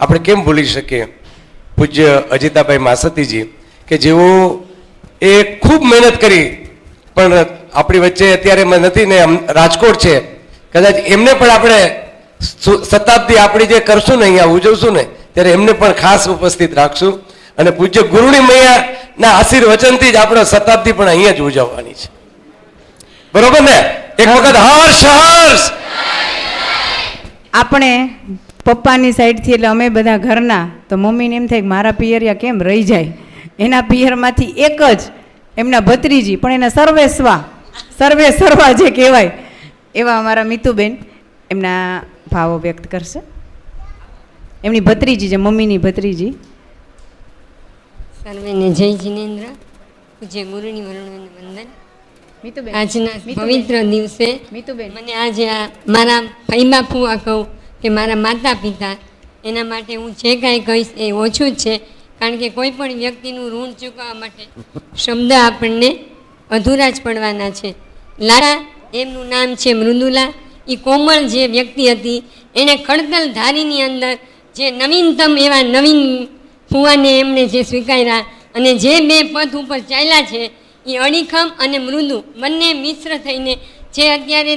આપણે કેમ ભૂલી શકીએ? પૂજ્ય અજીતાભાઈ માસતીજી, કે જેઓ એ ખૂબ મહેનત કરી, પણ આપણી વચ્ચે અત્યારે નથી ને રાજકોટ છે. કદાચ એમને પણ આપણે શતાબ્દી આપણી જે કરશું ને અહીંયા ઉજવશું ને, ત્યારે એમને પણ ખાસ ઉપસ્થિત રાખશું. અને પૂજ્ય ગુરુણી મૈયાના આશીર્વચનથી જ આપણે શતાબ્દી પણ અહીંયા જ ઉજવવાની છે. બરોબર ને? એક વખત હર્ષ હર્ષ! આપણે પપ્પાની સાઈડથી એટલે અમે બધા ઘરના તો મમ્મીને એમ થાય કે મારા પિયરિયા કેમ રહી જાય? એના પિયરમાંથી એક જ એમના ભત્રીજી પણ એના સર્વેસ્વા સર્વે સર્વા જે કહેવાય એવા અમારા મિતુબેન એમના ભાવો વ્યક્ત કરશે. એમની ભત્રીજી છે મમ્મીની ભત્રીજી. સર્વેને જય જિનેન્દ્ર પૂજ્ય ગુરુની વરુણ વંદન. મિતુબેન આજના. પવિત્ર દિવસે મિતુબેન. મને આજે આ મારા ફૈમા ફુવા કહું કે મારા માતા પિતા એના માટે હું જે કાંઈ કહીશ એ ઓછું જ છે, કારણ કે કોઈ પણ વ્યક્તિનું ઋણ ચૂકવવા માટે શબ્દ આપણને અધૂરા જ પડવાના છે. લારા એમનું નામ છે મૃદુલા. એ કોમળ જે વ્યક્તિ હતી એણે ખડતલ ધારીની અંદર જે નવીનતમ એવા નવીન ફુવાને એમણે જે સ્વીકાર્યા અને જે બે પથ ઉપર ચાલ્યા છે એ અડીખમ અને મૃદુ. બંને મિશ્ર થઈને જે અત્યારે